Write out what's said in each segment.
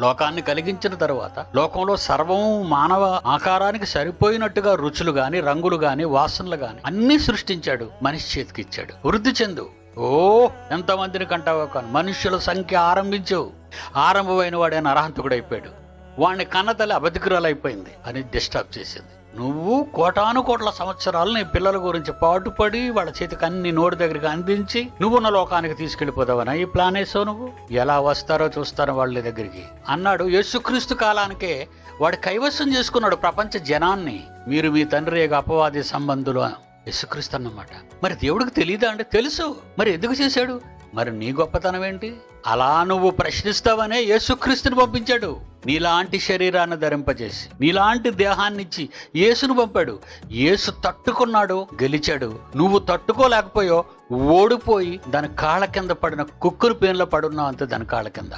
లోకాన్ని కలిగించిన తరువాత లోకంలో సర్వం మానవ ఆకారానికి సరిపోయినట్టుగా రుచులు గాని రంగులు గాని వాసనలు గాని అన్నీ సృష్టించాడు. మనిషి చేతికిచ్చాడు వృద్ధి చెందు. ఓ ఎంతమందిని కంటావో కాను మనుష్యుల సంఖ్య ఆరంభించవు ఆరంభమైన వాడే నరహంతకుడైపోయాడు వాడిని కన్నతల్లి అబద్ధికురాలైపోయింది. అని డిస్టర్బ్ చేసింది. నువ్వు కోటాను కోట్ల సంవత్సరాలు నీ పిల్లల గురించి పాటుపడి వాళ్ళ చేతికి అన్ని నోటి దగ్గరికి అందించి నువ్వున్న లోకానికి తీసుకెళ్ళిపోతావనా ఈ ప్లాన్ వేసావు నువ్వు? ఎలా వస్తారో చూస్తాను వాళ్ళ దగ్గరికి. అన్నాడు యేసుక్రీస్తు కాలానికే వాడు కైవసం చేసుకున్నాడు ప్రపంచ జనాన్ని. మీరు మీ తండ్రి యొక్క అపవాది సంబంధులు యేసుక్రీస్తు అన్నమాట. మరి దేవుడికి తెలియదా అంటే తెలుసు. మరి ఎందుకు చేశాడు? మరి నీ గొప్పతనం ఏంటి అలా నువ్వు ప్రశ్నిస్తావనే యేసుక్రీస్తుని పంపించాడు. నీలాంటి శరీరాన్ని ధరింపజేసి నీలాంటి దేహాన్నిచ్చి యేసును పంపాడు. యేసు తట్టుకున్నాడు గెలిచాడు. నువ్వు తట్టుకోలేకపోయో ఓడిపోయి దాని కాళ్ళ కింద పడిన కుక్కురు పేన్లో పడున్నావు అంతే దాని కాళ్ళ కింద.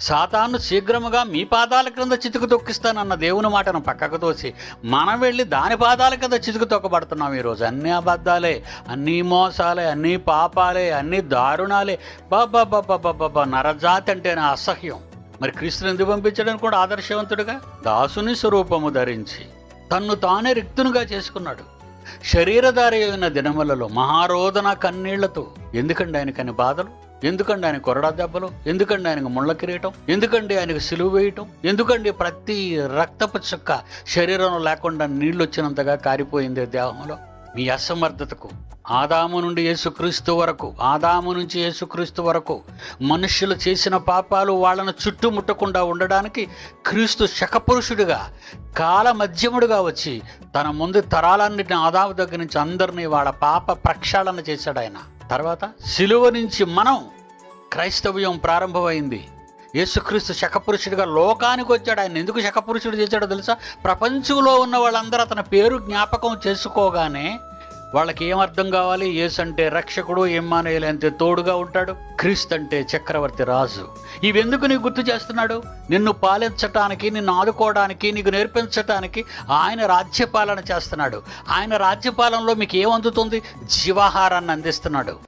సాతాను శీఘ్రముగా మీ పాదాల క్రింద చితుకు తొక్కిస్తానన్న దేవుని మాటను పక్కకు తోసి మనం వెళ్ళి దాని పాదాల కింద చితుకు తొక్కబడుతున్నాం ఈరోజు అన్ని అబద్ధాలే అన్నీ మోసాలే అన్నీ పాపాలే అన్నీ దారుణాలే. బాబా బాబా బాబా నరజాతి అంటేనే అసహ్యం. మరి క్రీస్తుని ఎందుకు పంపించడానికి కూడా ఆదర్శవంతుడుగా? దాసుని స్వరూపము ధరించి తన్ను తానే రిక్తునుగా చేసుకున్నాడు. శరీరధారి అయిన దినములలో మహారోధన కన్నీళ్ళతో. ఎందుకండి ఆయనకని బాధలు? ఎందుకండి ఆయన కొరడా దెబ్బలు? ఎందుకండి ఆయనకు ముళ్ళ కిరీటం? ఎందుకండి ఆయనకు సిలువ వేయటం? ఎందుకండి ప్రతి రక్తపు చుక్క శరీరంలో లేకుండా నీళ్ళు వచ్చినంతగా కారిపోయింది దేహంలో? మీ అసమర్థతకు ఆదాము నుండి యేసుక్రీస్తు వరకు ఆదాము నుంచి యేసుక్రీస్తు వరకు మనుష్యులు చేసిన పాపాలు వాళ్ళను చుట్టుముట్టకుండా ఉండడానికి క్రీస్తు శకపురుషుడిగా కాల మధ్యముడుగా వచ్చి తన ముందు తరాలన్నిటిని ఆదాము దగ్గర నుంచి అందరినీ వాళ్ళ పాప ప్రక్షాళన చేశాడు ఆయన. తర్వాత సిలువ నుంచి మనం క్రైస్తవ్యం ప్రారంభమైంది. యేసుక్రీస్తు శకపురుషుడిగా లోకానికి వచ్చాడు. ఆయన ఎందుకు శకపురుషుడు చేశాడో తెలుసా? ప్రపంచంలో ఉన్న వాళ్ళందరూ అతని పేరు జ్ఞాపకం చేసుకోగానే వాళ్ళకి ఏం అర్థం కావాలి? యేసు అంటే రక్షకుడు ఎమ్మానేయులు అంటే తోడుగా ఉంటాడు క్రీస్తు అంటే చక్రవర్తి రాజు. ఇవెందుకు నీకు గుర్తు చేస్తున్నాడు? నిన్ను పాలించటానికి నిన్ను ఆదుకోవడానికి నీకు నేర్పించటానికి ఆయన రాజ్యపాలన చేస్తున్నాడు. ఆయన రాజ్యపాలనలో మీకు ఏమందుతుంది జీవాహారాన్ని అందిస్తున్నాడు.